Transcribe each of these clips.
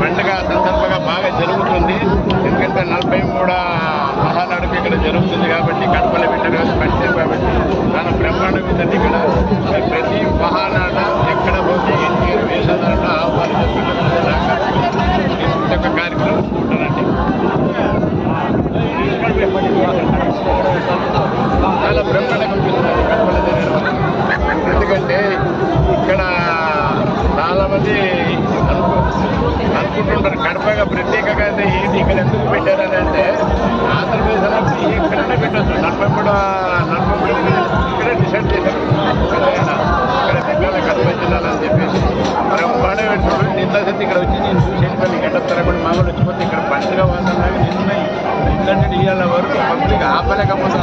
పండుగ సందర్భంగా బాగా జరుగుతుంది. ఎందుకంటే నలభై మూడో మహానాడుకు ఇక్కడ జరుగుతుంది కాబట్టి కడపల పెట్టారు కాబట్టి పంచారు కాబట్టి చాలా బ్రహ్మాండం ఉందండి ఇక్కడ. అనుకుంటుంటారు కడపగా ప్రత్యేకంగా అయితే ఏంటి ఇక్కడ ఎందుకు పెట్టారని అంటే ఆంధ్రప్రదేశ్ అనేది ఎక్కడైనా పెట్టచ్చు. నలభై కూడా నలభై ఇక్కడే డిసైడ్ చేశారు. ఇక్కడ ఇక్కడ పెట్టాలి కడప జిల్లాలని చెప్పేసి. బ్రహ్మాండ పెట్టుకోడు. నిన్న సతి ఇక్కడ వచ్చి నేను చూసి వెళ్ళిపోయి గంట తరబడి మామూలు వచ్చిపోతే ఇక్కడ పండుగ వాతావరణం నిన్న నిన్నటి ఇవాళ వరకు పబ్లిక్ ఆపలేకపోతే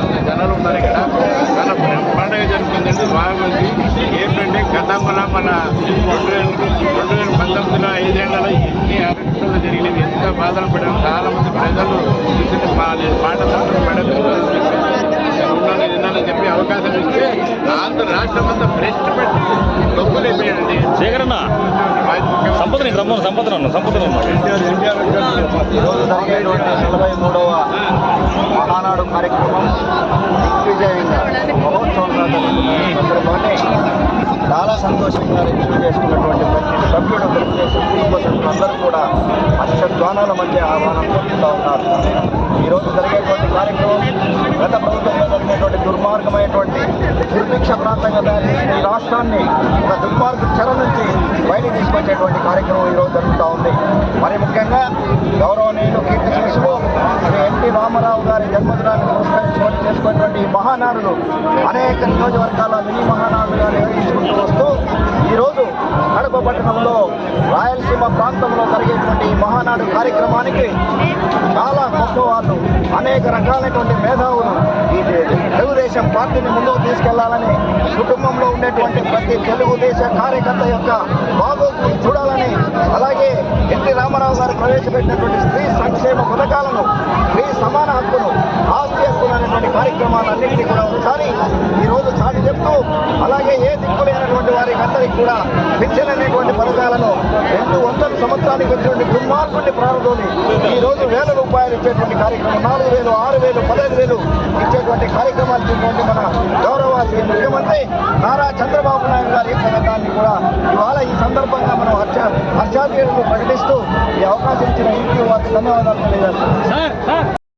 బాధలు పడారు చాలా మంది ప్రజలు ఉన్నాను తిన్నానని చెప్పి అవకాశం ఇస్తే ఆంధ్ర రాష్ట్రం అంతా భ్రష్టు పెట్టి డబ్బులైపోయాడండి శేఖరన్న సంపద నీకు రమ్మను సంపద అన్న సంపద ఈరోజు జరిగేటువంటి నలభై మూడవ మహానాడు కార్యక్రమం దిగ్విజయంగా మహోత్సవం సందర్భాన్ని చాలా సంతోషంగా చేసుకున్నటువంటి ప్రతి సభ్యుడు తెలుగుదేశం కుటుంబ సభ్యులందరూ కూడా హర్షధ్వానాల మధ్య ఆహ్వానం పొందుతూ ఉన్నారు. ఈరోజు జరిగేటువంటి కార్యక్రమం గత ప్రభుత్వంలో జరిగినటువంటి దుర్మార్గమైనటువంటి దుర్భిక్ష ప్రాంతంగా తయారు చేసిన ఈ రాష్ట్రాన్ని ఒక దుర్మార్గ చెర నుంచి బయట తీసుకొచ్చేటువంటి కార్యక్రమం ఈరోజు జరుగుతూ ఉంది. మరి ముఖ్యంగా గౌరవనీయులు కీర్తి శిశువు శ్రీ ఎన్టీ రామారావు గారి జన్మదినాన్ని పురస్కరించుకొని చేసుకున్నటువంటి మహానాడులు అనేక నియోజకవర్గాల మినీ మహానాడులుగా కార్యక్రమానికి చాలా గొప్ప వాళ్ళు అనేక రకాలైనటువంటి మేధావులు ఈ తెలుగుదేశం పార్టీని ముందుకు తీసుకెళ్ళాలని కుటుంబంలో ఉండేటువంటి ప్రతి తెలుగుదేశ కార్యకర్త యొక్క బాగోగులు చూడాలని అలాగే ఎన్టీ రామారావు గారు ప్రవేశపెట్టినటువంటి స్త్రీ సంక్షేమ పథకాలను స్త్రీ సమాన హక్కును ఆస్తి హక్కులు అనేటువంటి కార్యక్రమాలన్నింటినీ కూడా ఒకసారి ఈ రోజు చాటి చెప్తూ అలాగే ఏ దిక్కులేనటువంటి వారికి అందరికీ కూడా పెన్షన్ పథకాలను రెండు వందల సంవత్సరానికి వచ్చినటువంటి దుర్మార్గుడిని ప్రారంభంలోని ఈ రోజు వేల రూపాయలు ఇచ్చేటువంటి కార్యక్రమం నాలుగు వేలు ఆరు వేలు పదహైదు వేలు ఇచ్చేటువంటి కార్యక్రమాలు చేసినటువంటి మన గౌరవ ముఖ్యమంత్రి నారా చంద్రబాబు నాయుడు గారి పథకాన్ని కూడా ఇవాళ ఈ సందర్భంగా మనం హర్ష హర్షాదీయులను ప్రకటిస్తూ ఈ అవకాశం ఇచ్చిన ఇంటి వారికి ధన్యవాదాలు తెలియజేస్తున్నాం.